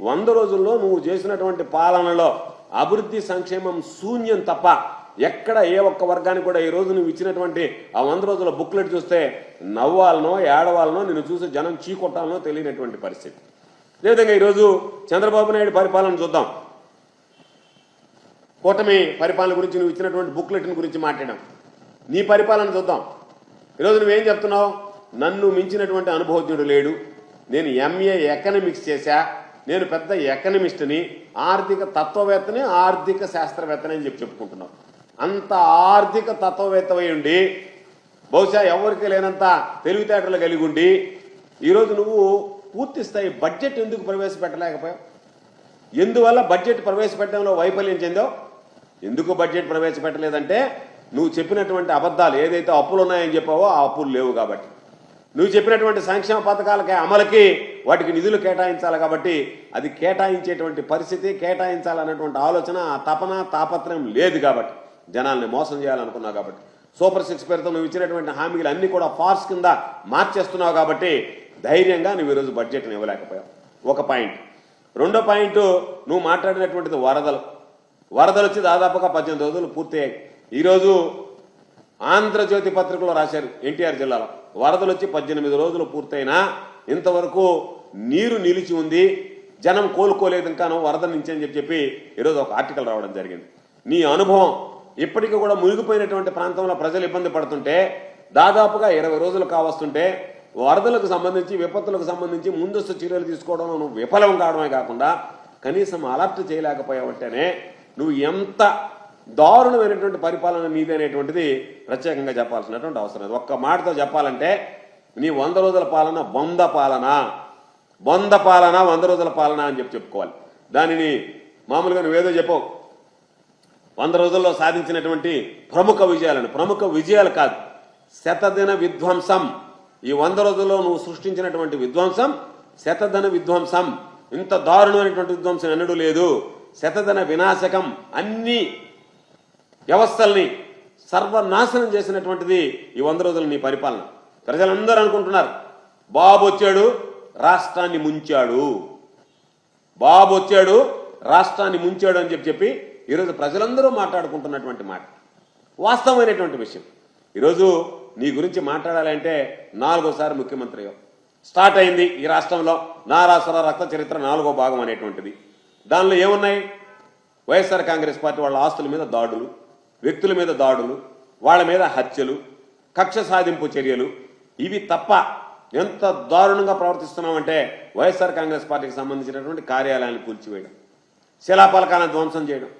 వంద రోజుల్లో నువ్వు చేసినటువంటి పాలనలో అభివృద్ధి సంక్షేమం శూన్యం తప్ప ఎక్కడ ఏ ఒక్క వర్గానికి కూడా ఈ రోజు నువ్వు ఇచ్చినటువంటి ఆ వంద రోజుల బుక్లెట్ చూస్తే నవ్వాలనో ఏడవాలనో నిన్ను చూసి జనం చీకొట్టాలనో తెలియనటువంటి పరిస్థితి. అదేవిధంగా ఈరోజు చంద్రబాబు నాయుడు పరిపాలన చూద్దాం. కూటమి పరిపాలన గురించి నువ్వు ఇచ్చినటువంటి బుక్లెట్ని గురించి మాట్లాడాం. నీ పరిపాలన చూద్దాం. ఈరోజు నువ్వేం చెప్తున్నావు? నన్ను మించినటువంటి అనుభవజ్ఞుడు లేడు. నేను ఎంఏ ఎకనమిక్స్ చేశా. నేను పెద్ద ఎకనమిస్ట్ని ఆర్థిక తత్వవేత్తని ఆర్థిక శాస్త్రవేత్తని అని చెప్పి చెప్పుకుంటున్నావు అంత ఆర్థిక తత్వవేత్త ఉండి బహుశా ఎవరికి లేనంత తెలివితేటలు కలిగి ఉండి ఈరోజు నువ్వు పూర్తి స్థాయి బడ్జెట్ ఎందుకు ప్రవేశపెట్టలేకపోయావు? ఎందువల్ల బడ్జెట్ ప్రవేశపెట్టడంలో వైఫల్యం చెందావు? ఎందుకు బడ్జెట్ ప్రవేశపెట్టలేదంటే నువ్వు చెప్పినటువంటి అబద్ధాలు ఏదైతే అప్పులు ఉన్నాయని చెప్పావో ఆ అప్పులు లేవు కాబట్టి. నువ్వు చెప్పినటువంటి సంక్షేమ పథకాలకి అమలుకి వాటికి నిధులు కేటాయించాలి కాబట్టి అది కేటాయించేటువంటి పరిస్థితి కేటాయించాలన్నటువంటి ఆలోచన ఆ తపన తాపత్రయం లేదు కాబట్టి. జనాల్ని మోసం చేయాలనుకున్నావు కాబట్టి. సూపర్ సిక్స్ పేరుతో నువ్వు ఇచ్చినటువంటి హామీలు అన్ని కూడా ఫార్స్ కింద మార్చేస్తున్నావు కాబట్టి ధైర్యంగా నువ్వు ఈరోజు బడ్జెట్ని ఇవ్వలేకపోయావు. ఒక పాయింట్. రెండో పాయింట్ నువ్వు మాట్లాడినటువంటిది వరదలు. వరదలు వచ్చి దాదాపుగా పద్దెనిమిది రోజులు పూర్తయ్యాయి. ఈరోజు ఆంధ్రజ్యోతి పత్రికలో రాశారు ఎన్టీఆర్ జిల్లాలో. వరదలు వచ్చి పద్దెనిమిది రోజులు పూర్తయినా ఇంతవరకు నీరు నిలిచి ఉంది జనం కోలుకోలేదు ఇంకాను వరద నుంచి అని చెప్పి చెప్పి ఈరోజు ఒక ఆర్టికల్ రావడం జరిగింది. నీ అనుభవం ఇప్పటికీ కూడా మునిగిపోయినటువంటి ప్రాంతంలో ప్రజలు ఇబ్బంది పడుతుంటే దాదాపుగా ఇరవై రోజులు కావస్తుంటే వరదలకు సంబంధించి విపత్తులకు సంబంధించి ముందస్తు చర్యలు తీసుకోవడంలో నువ్వు విఫలం కావడమే కాకుండా కనీసం అలర్ట్ చేయలేకపోయావంటేనే నువ్వు ఎంత దారుణమైనటువంటి పరిపాలన మీది అనేటువంటిది ప్రత్యేకంగా చెప్పాల్సినటువంటి అవసరం లేదు. ఒక్క మాటతో చెప్పాలంటే నీ వంద రోజుల పాలన బొంద పాలన. బొంద పాలన వంద రోజుల పాలన అని చెప్పి చెప్పుకోవాలి. దానిని మామూలుగా నువ్వేదో చెప్పవు వంద రోజుల్లో సాధించినటువంటి ప్రముఖ విజయాలను. ప్రముఖ విజయాలు కాదు. శతదిన విధ్వంసం. ఈ వంద రోజుల్లో నువ్వు సృష్టించినటువంటి విధ్వంసం శతదిన విధ్వంసం. ఇంత దారుణమైనటువంటి విధ్వంసం ఎన్నడూ లేదు. శతదిన వినాశకం అన్ని వ్యవస్థల్ని సర్వనాశనం చేసినటువంటిది ఈ వంద రోజుల నీ పరిపాలన. ప్రజలందరూ అనుకుంటున్నారు బాబు వచ్చాడు రాష్ట్రాన్ని ముంచాడు. బాబు వచ్చాడు రాష్ట్రాన్ని ముంచాడు అని చెప్పి చెప్పి ఈరోజు ప్రజలందరూ మాట్లాడుకుంటున్నటువంటి మాట. వాస్తవమైనటువంటి విషయం. ఈరోజు నీ గురించి మాట్లాడాలంటే నాలుగోసారి ముఖ్యమంత్రి స్టార్ట్ అయింది ఈ రాష్ట్రంలో నారాసుర రక్త చరిత్ర నాలుగో భాగం అనేటువంటిది. దానిలో ఏమున్నాయి? వైఎస్ఆర్ కాంగ్రెస్ పార్టీ వాళ్ళ ఆస్తుల మీద దాడులు. వ్యక్తుల మీద దాడులు వాళ్ళ మీద హత్యలు కక్ష సాధింపు చర్యలు ఇవి తప్ప ఎంత దారుణంగా ప్రవర్తిస్తున్నామంటే వైఎస్ఆర్ కాంగ్రెస్ పార్టీకి సంబంధించినటువంటి కార్యాలయాన్ని కూల్చివేయడం శిలాపలకాలను ధ్వంసం చేయడం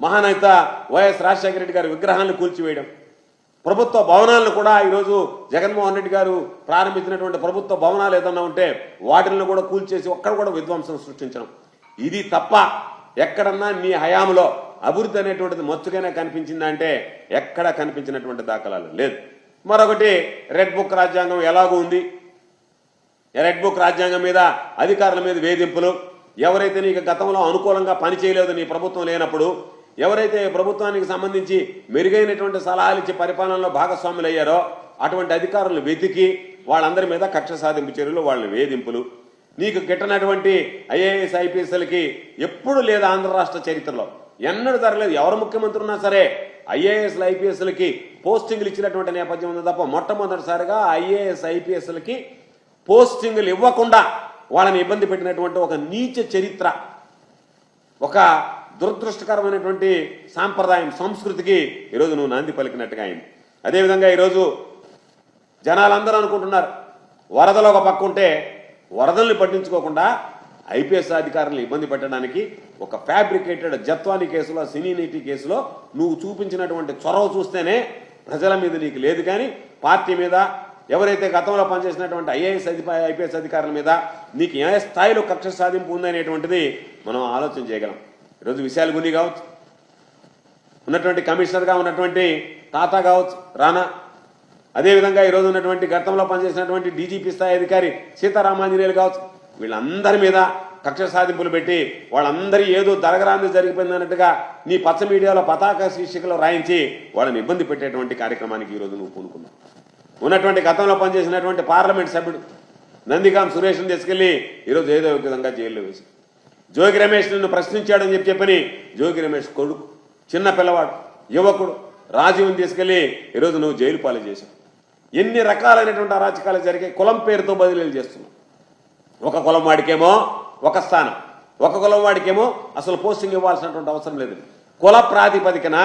మహానేత వైఎస్ రాజశేఖర రెడ్డి గారి విగ్రహాలను కూల్చివేయడం ప్రభుత్వ భవనాలను కూడా ఈరోజు జగన్మోహన్ రెడ్డి గారు ప్రారంభించినటువంటి ప్రభుత్వ భవనాలు ఏదన్నా ఉంటే వాటిని కూడా కూల్చేసి ఒక్కడ కూడా విధ్వంసం సృష్టించడం. ఇది తప్ప ఎక్కడన్నా నీ హయాంలో అభివృద్ధి అనేటువంటిది మచ్చుగానే కనిపించిందంటే ఎక్కడా ఎక్కడ కనిపించినటువంటి దాఖలాలు లేదు. మరొకటి రెడ్ బుక్ రాజ్యాంగం ఎలాగూ ఉంది? రెడ్ బుక్ రాజ్యాంగం మీద అధికారుల మీద వేధింపులు. ఎవరైతే నీకు గతంలో అనుకూలంగా పనిచేయలేదు నీ ప్రభుత్వం లేనప్పుడు ఎవరైతే ప్రభుత్వానికి సంబంధించి మెరుగైనటువంటి సలహాలు ఇచ్చి పరిపాలనలో భాగస్వాములు అయ్యారో అటువంటి అధికారులు వెతికి వాళ్ళందరి మీద కక్ష సాధింపు చర్యలు వాళ్ళని వేధింపులు. నీకు గిట్టనటువంటి ఐఏఎస్ ఐపీఎస్లకి ఎప్పుడు లేదు ఆంధ్ర రాష్ట్ర చరిత్రలో ఎన్నడూ జరగలేదు. ఎవరు ముఖ్యమంత్రి ఉన్నా సరే ఐఏఎస్లు ఐపీఎస్లకి పోస్టింగ్లు ఇచ్చినటువంటి నేపథ్యం ఉంది తప్ప మొట్టమొదటిసారిగా ఐఏఎస్ ఐపీఎస్లకి పోస్టింగ్లు ఇవ్వకుండా వాళ్ళని ఇబ్బంది పెట్టినటువంటి ఒక నీచ చరిత్ర ఒక దురదృష్టకరమైనటువంటి సాంప్రదాయం సంస్కృతికి ఈరోజు నువ్వు నాంది పలికినట్టుగా అయింది. అదేవిధంగా ఈరోజు జనాలందరూ అనుకుంటున్నారు వరదలు ఒక పక్క ఉంటే వరదల్ని పట్టించుకోకుండా ఐపీఎస్ అధికారులను ఇబ్బంది పెట్టడానికి ఒక ఫ్యాబ్రికేటెడ్ జత్వాని కేసులో సినీ నీతి కేసులో నువ్వు చూపించినటువంటి చొరవ చూస్తేనే ప్రజల మీద నీకు లేదు కానీ పార్టీ మీద ఎవరైతే గతంలో పనిచేసినటువంటి ఐఏఎస్ అధిప ఐపీఎస్ అధికారుల మీద నీకు ఏ స్థాయిలో కక్ష సాధింపు ఉందనేటువంటిది మనం ఆలోచన చేయగలం. ఈరోజు విశాల్ గుని కావచ్చు ఉన్నటువంటి కమిషనర్గా ఉన్నటువంటి తాత కావచ్చు రానా. అదేవిధంగా ఈరోజు ఉన్నటువంటి గతంలో పనిచేసినటువంటి డీజీపీ స్థాయి అధికారి సీతారామాంజనేయులు కావచ్చు వీళ్ళందరి మీద కక్ష సాధింపులు పెట్టి వాళ్ళందరి ఏదో దరగరాంది జరిగిపోయింది అన్నట్టుగా నీ పచ్చ మీడియాలో పతాక శీర్షికలో రాయించి వాళ్ళని ఇబ్బంది పెట్టేటువంటి కార్యక్రమానికి ఈరోజు నువ్వు పూనుకున్నావు. ఉన్నటువంటి గతంలో పనిచేసినటువంటి పార్లమెంట్ సభ్యుడు నందికాం సురేష్ని తీసుకెళ్ళి ఈరోజు ఏదో విధంగా జైల్లో వేసి జోగి రమేష్ నిన్ను ప్రశ్నించాడని చెప్పి చెప్పని జోగి రమేష్ కొడుకు చిన్న పిల్లవాడు యువకుడు రాజీవ్ని తీసుకెళ్ళి ఈరోజు నువ్వు జైలు పాలు చేశావు. ఎన్ని రకాలైనటువంటి అరాచకాలు జరిగాయి కులం పేరుతో బదిలీలు చేస్తున్నావు. ఒక కులం వాడికేమో ఒక స్థానం. ఒక కులం వాడికేమో అసలు పోస్టింగ్ ఇవ్వాల్సినటువంటి అవసరం లేదు. కుల ప్రాతిపదికన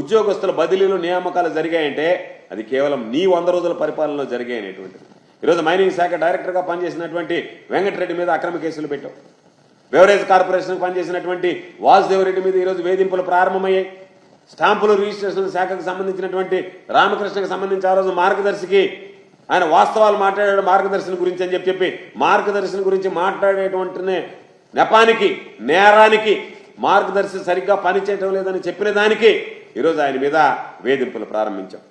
ఉద్యోగస్తుల బదిలీలు నియామకాలు జరిగాయంటే అది కేవలం నీ వంద రోజుల పరిపాలనలో జరిగాయనేటువంటిది. ఈరోజు మైనింగ్ శాఖ డైరెక్టర్గా పనిచేసినటువంటి వెంకటరెడ్డి మీద అక్రమ కేసులు పెట్టావు బెవరేజ్ కార్పొరేషన్కి పనిచేసినటువంటి వాసుదేవరెడ్డి మీద ఈరోజు వేధింపులు ప్రారంభమయ్యాయి. స్టాంపులు రిజిస్ట్రేషన్ శాఖకు సంబంధించినటువంటి రామకృష్ణకి సంబంధించి ఆ రోజు మార్గదర్శికి ఆయన వాస్తవాలు మాట్లాడాడు మార్గదర్శనం గురించి అని చెప్పి చెప్పి మార్గదర్శనం గురించి మాట్లాడేటువంటి నెపానికి నేరానికి మార్గదర్శి సరిగ్గా పనిచేయటం లేదని చెప్పిన దానికి ఈరోజు ఆయన మీద వేధింపులు ప్రారంభించాం.